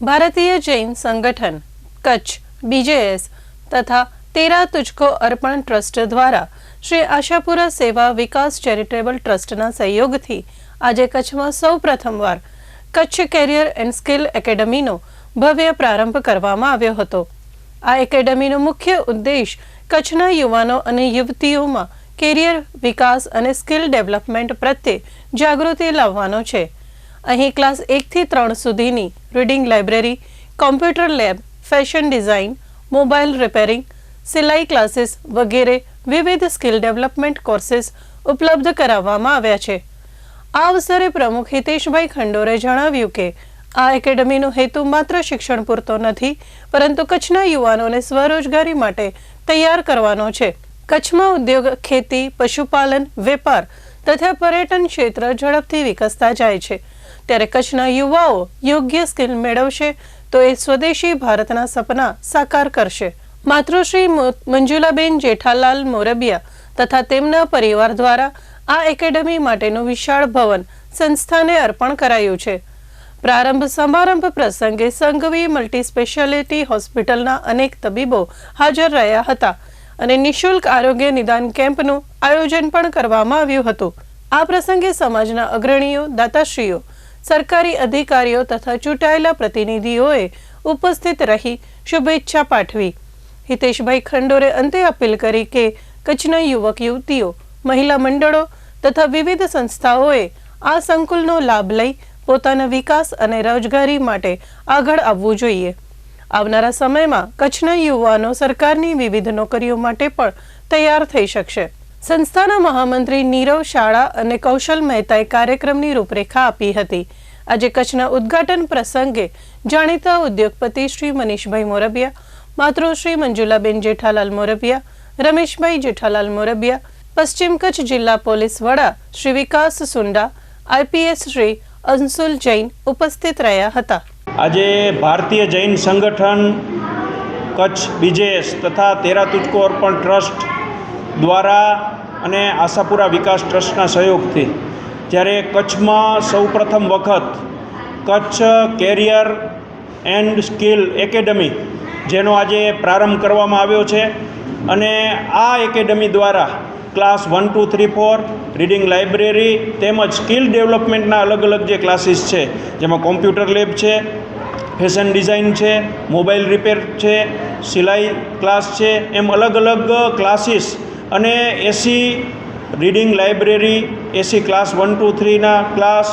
ભારતીય જૈન સંગઠન, કચ્છ બીજેએસ તથા તેરા તુજકો અર્પણ ટ્રસ્ટ દ્વારા શ્રી આશાપુરા સેવા વિકાસ ચેરિટેબલ ટ્રસ્ટના સહયોગથી આજે કચ્છમાં સૌ પ્રથમવાર કચ્છ કેરિયર એન્ડ સ્કિલ એકેડમીનો ભવ્ય પ્રારંભ કરવામાં આવ્યો હતો. આ એકેડમીનો મુખ્ય ઉદ્દેશ કચ્છના યુવાનો અને યુવતીઓમાં કેરિયર વિકાસ અને સ્કિલ ડેવલપમેન્ટ પ્રત્યે જાગૃતિ લાવવાનો છે. અહીં ક્લાસ એકથી ત્રણ સુધીની reading library, computer lab, fashion design mobile repairing, સિલાઈ ક્લાસીસ વગેરે વિવિધ સ્કિલ ડેવલપમેન્ટ કોર્સીસ ઉપલબ્ધ કરાવવામાં આવ્યા છે. આ અવસરે પ્રમુખ હિતેશભાઈ ખંડોરે જણાવ્યું કે, આ એકેડમીનો હેતુ માત્ર શિક્ષણ પૂરતો નથી, પરંતુ કચ્છના યુવાનોને સ્વરોજગારી માટે તૈયાર કરવાનો છે. કચ્છમાં ઉદ્યોગ, ખેતી, પશુપાલન, વેપાર તથા પર્યટન ક્ષેત્ર ઝડપથી વિકસતા જાય છે. ત્યારે કચ્છના યુવાઓ યોગ્ય સ્કિલ મેળવશે તો એ સ્વદેશી ભારતના સપના સાકાર કરશે. માતૃશ્રી મંજુલાબેન જેઠાલાલ મોરબિયા તથા તેમના પરિવાર દ્વારા આ એકેડમી માટેનું વિશાળ ભવન સંસ્થાને અર્પણ કરાયું છે. પ્રારંભ સમારંભ પ્રસંગે સંઘવી મલ્ટી સ્પેશિયાલિટી હોસ્પિટલના અનેક તબીબો હાજર રહ્યા હતા અને નિશુલ્ક આરોગ્ય નિદાન કેમ્પનું આયોજન પણ કરવામાં આવ્યું હતું. આ પ્રસંગે સમાજના અગ્રણીઓ, દાતાશ્રીઓ સરકારી અધિકારીઓ તથા ચૂંટાયેલા પ્રતિનિધિઓએ ઉપસ્થિત રહી શુભેચ્છા પાઠવી. હિતેશભાઈ ખંડોરે અંતે અપીલ કરી કે કચ્છના યુવક, યુવતીઓ, મહિલા મંડળો તથા વિવિધ સંસ્થાઓએ આ સંકુલનો લાભ લઈ પોતાના વિકાસ અને રોજગારી માટે આગળ આવવું જોઈએ. આવનારા સમયમાં કચ્છના યુવાનો સરકારની વિવિધ નોકરીઓ માટે પણ તૈયાર થઈ શકશે. સંસ્થાના મહામંત્રી નીરવ શાળા અને કૌશલ મહેતાએ કાર્યક્રમની રૂપરેખા આપી હતી. આજે કચ્છના ઉદ્ઘાટન પ્રસંગે જાણીતા ઉદ્યોગપતિ શ્રી મનીષભાઈ મોરબિયા, માતૃશ્રી મંજુલાબેન જેઠાલાલ મોરબિયા, રમેશભાઈ જેઠાલાલ મોરબિયા, પશ્ચિમ કચ્છ જિલ્લા પોલીસ વડા શ્રી વિકાસ સુંડા, આઈપીએસ શ્રી અંશુલ જૈન ઉપસ્થિત રહ્યા હતા. આજે ભારતીય જૈન સંગઠન કચ્છ બીજેએસ તથા તેરા તુચકો અર્પણ ટ્રસ્ટ દ્વારા અને આશાપુરા વિકાસ ટ્રસ્ટના સહયોગથી જ્યારે કચ્છમાં સૌપ્રથમ વખત Kutch career and skill academy જેનો આજે પ્રારંભ કરવામાં આવ્યો છે અને આ એકેડમી દ્વારા class one, two, three, four, reading library તેમજ સ્કિલ ડેવલપમેન્ટના અલગ અલગ જે ક્લાસીસ છે, જેમાં કોમ્પ્યુટર લેબ છે, ફેશન ડિઝાઇન છે મોબાઈલ રિપેર છે, સિલાઈ ક્લાસ છે, એમ અલગ અલગ ક્લાસીસ અને AC reading library AC class one two થ્રીના class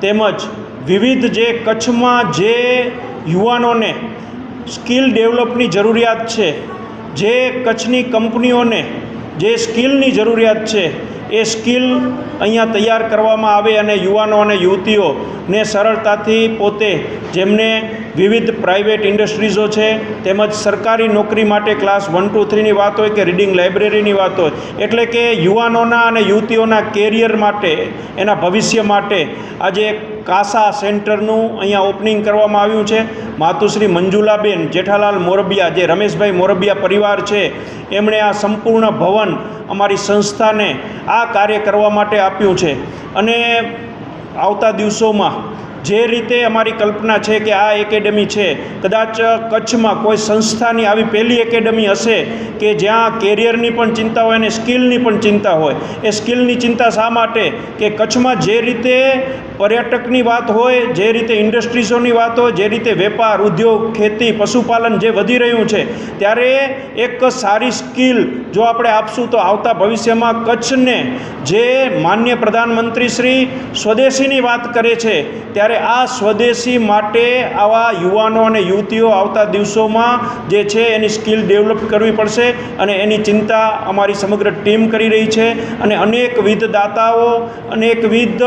તેમજ વિવિધ જે કચ્છમાં જે યુવાનોને સ્કિલ ડેવલપની જરૂરિયાત છે, જે કચ્છની કંપનીઓને જે સ્કિલની જરૂરિયાત છે એ સ્કિલ અહીંયા તૈયાર કરવામાં આવે અને યુવાનો અને યુવતીઓને સરળતાથી પોતે જેમને વિવિધ પ્રાઇવેટ ઇન્ડસ્ટ્રીઝો છે, તેમજ સરકારી નોકરી માટે ક્લાસ વન ટુ થ્રીની વાત હોય કે રીડિંગ લાઇબ્રેરીની વાત હોય, એટલે કે યુવાનોના અને યુવતીઓના કેરિયર માટે, એના ભવિષ્ય માટે આજે કાસા સેન્ટરનું અહીંયા ઓપનિંગ કરવામાં આવ્યું છે. માતુશ્રી મંજુલાબેન જેઠાલાલ મોરબિયા, જે રમેશભાઈ મોરબિયા પરિવાર છે, એમણે આ સંપૂર્ણ ભવન અમારી સંસ્થાને આ કાર્ય કરવા માટે આપ્યું છે. અને આવતા દિવસોમાં જે રીતે અમારી કલ્પના છે કે આ એકેડમી છે, કદાચ કચ્છમાં કોઈ સંસ્થાની આવી પહેલી એકેડમી હશે કે જ્યાં કેરિયરની પણ ચિંતા હોય અને સ્કિલની પણ ચિંતા હોય. એ સ્કિલની ચિંતા શા માટે? કે કચ્છમાં જે રીતે પર્યટકની વાત હોય, જે રીતે ઇન્ડસ્ટ્રીઝોની વાત હોય, જે રીતે વેપાર, ઉદ્યોગ, ખેતી, પશુપાલન જે વધી રહ્યું છે, ત્યારે એક સારી સ્કિલ જો આપણે આપશું તો આવતા ભવિષ્યમાં કચ્છને જે માન્ય પ્રધાનમંત્રી શ્રી સ્વદેશીની વાત કરે છે, ત્યારે આ સ્વદેશી માટે આવા યુવાનો અને યુવતીઓ આવતા દિવસોમાં જે છે એની સ્કિલ ડેવલપ કરવી પડશે અને એની ચિંતા અમારી સમગ્ર ટીમ કરી રહી છે. અને અનેકવિધ દાતાઓ, અનેકવિધ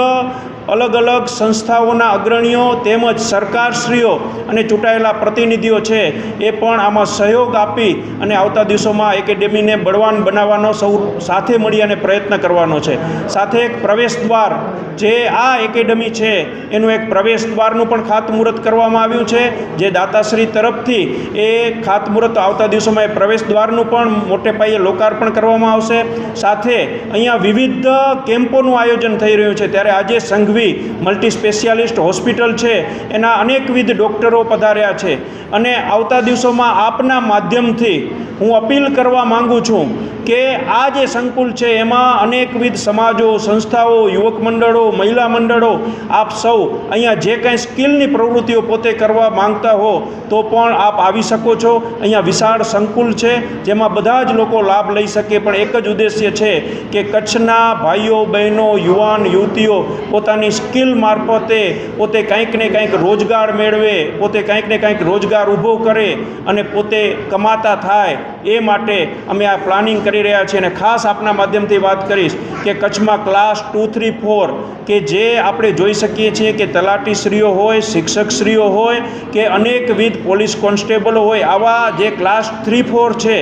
અલગ અલગ સંસ્થાઓના અગ્રણીઓ તેમજ સરકારશ્રીઓ અને ચૂંટાયેલા પ્રતિનિધિઓ છે, એ પણ આમાં સહયોગ આપી અને આવતા દિવસોમાં એકેડેમીને બળવાન બનાવવાનો સૌ સાથે મળી અને પ્રયત્ન કરવાનો છે. સાથે એક પ્રવેશ દ્વાર જે આ એકેડમી છે, એનું એક પ્રવેશ દ્વારનું પણ ખાતમુહૂર્ત કરવામાં આવ્યું છે, જે દાતાશ્રી તરફથી એ ખાતમુહૂર્ત આવતા દિવસોમાં એ પ્રવેશ દ્વારનું પણ મોટે પાયે લોકાર્પણ કરવામાં આવશે. સાથે અહીંયા વિવિધ કેમ્પોનું આયોજન થઈ રહ્યું છે. ત્યારે આજે સંઘવી ઊભી મલ્ટી સ્પેશિયાલિસ્ટ હોસ્પિટલ છે. એના અનેકવિધ ડૉક્ટરો પધાર્યા છે. અને આવતા દિવસોમાં આપના માધ્યમથી હું અપીલ કરવા માગું છું કે આ જે સંકુલ છે, એમાં અનેકવિધ સમાજો, સંસ્થાઓ, યુવક મંડળો, મહિલા મંડળો, આપ સૌ અહીંયા જે કાંઈ સ્કિલની પ્રવૃત્તિઓ પોતે કરવા માંગતા હો, તો પણ આપ આવી શકો છો. અહીંયા વિશાળ સંકુલ છે, જેમાં બધા જ લોકો લાભ લઈ શકે. પણ એક જ ઉદ્દેશ્ય છે કે કચ્છના ભાઈઓ, બહેનો, યુવાન, યુવતીઓ પોતાની સ્કિલ મારફતે પોતે કંઈક ને કંઈક રોજગાર મેળવે, પોતે કંઈક ને કંઈક રોજગાર ઊભો કરે અને પોતે કમાતા થાય. એ માટે અમે આ પ્લાનિંગ કરી રહ્યા છીએ અને ખાસ આપના માધ્યમથી વાત કરીશ કે કચ્છમાં ક્લાસ ટુ થ્રી ફોર કે જે આપણે જોઈ શકીએ છીએ કે તલાટીશ્રીઓ હોય શિક્ષકશ્રીઓ હોય કે અનેકવિધ પોલીસ કોન્સ્ટેબલો હોય, આવા જે ક્લાસ થ્રી ફોર છે,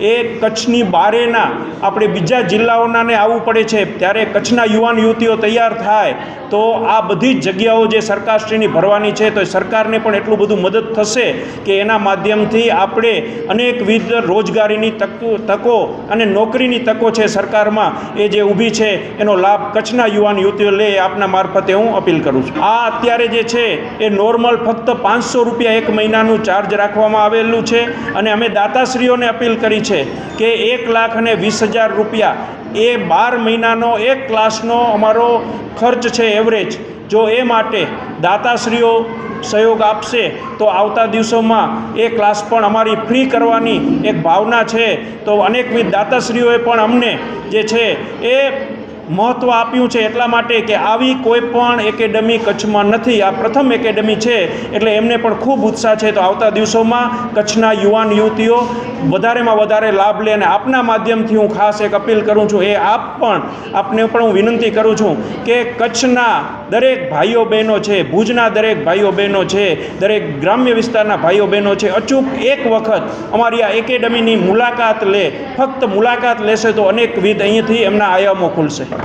એ કચ્છની બારેના આપણે બીજા જિલ્લાઓનાને આવવું પડે છે. ત્યારે કચ્છના યુવાન યુવતીઓ તૈયાર થાય તો આ બધી જ જગ્યાઓ જે સરકારશ્રીની ભરવાની છે તો સરકારને પણ એટલું બધું મદદ થશે કે એના માધ્યમથી આપણે અનેકવિધ રોજગારીની તકો તકો અને નોકરીની તકો છે સરકારમાં, એ જે ઊભી છે, એનો લાભ કચ્છના યુવાન યુવતીઓ લે આપના મારફતે હું અપીલ કરું છું. આ અત્યારે જે છે, એ નોર્મલ ફક્ત પાંચસો રૂપિયા એક મહિનાનું ચાર્જ રાખવામાં આવેલું છે અને અમે દાતાશ્રીઓને અપીલ કરી છે કે એક લાખ અને વીસ હજાર રૂપિયા એ બાર મહિનાનો, એક ક્લાસનો અમારો ખર્ચ છે એવરેજ જો એ માટે દાતાશ્રીઓ સહયોગ આપશે, તો આવતા દિવસોમાં એ ક્લાસ પણ અમારી ફ્રી કરવાની એક ભાવના છે. તો અનેકવિધ દાતાશ્રીઓએ પણ અમને જે છે એ મહત્ત્વ આપ્યું છે એટલા માટે કે આવી કોઈ પણ એકેડમી કચ્છમાં નથી. આ પ્રથમ એકેડમી છે એટલે એમને પણ ખૂબ ઉત્સાહ છે. તો આવતા દિવસોમાં કચ્છના યુવાન યુવતીઓ વધારેમાં વધારે લાભ લે અને આપના માધ્યમથી હું ખાસ એક અપીલ કરું છું, એ આપ પણ આપને પણ હું વિનંતી કરું છું કે કચ્છના દરેક ભાઈઓ બહેનો છે, ભુજના દરેક ભાઈઓ બહેનો છે, દરેક ગ્રામ્ય વિસ્તારના ભાઈઓ બહેનો છે, અચૂક એક વખત અમારી આ એકેડમીની મુલાકાત લે, ફક્ત મુલાકાત લેશે તો અનેકવિધ અહીંયાથી એમના આયામો ખુલશે.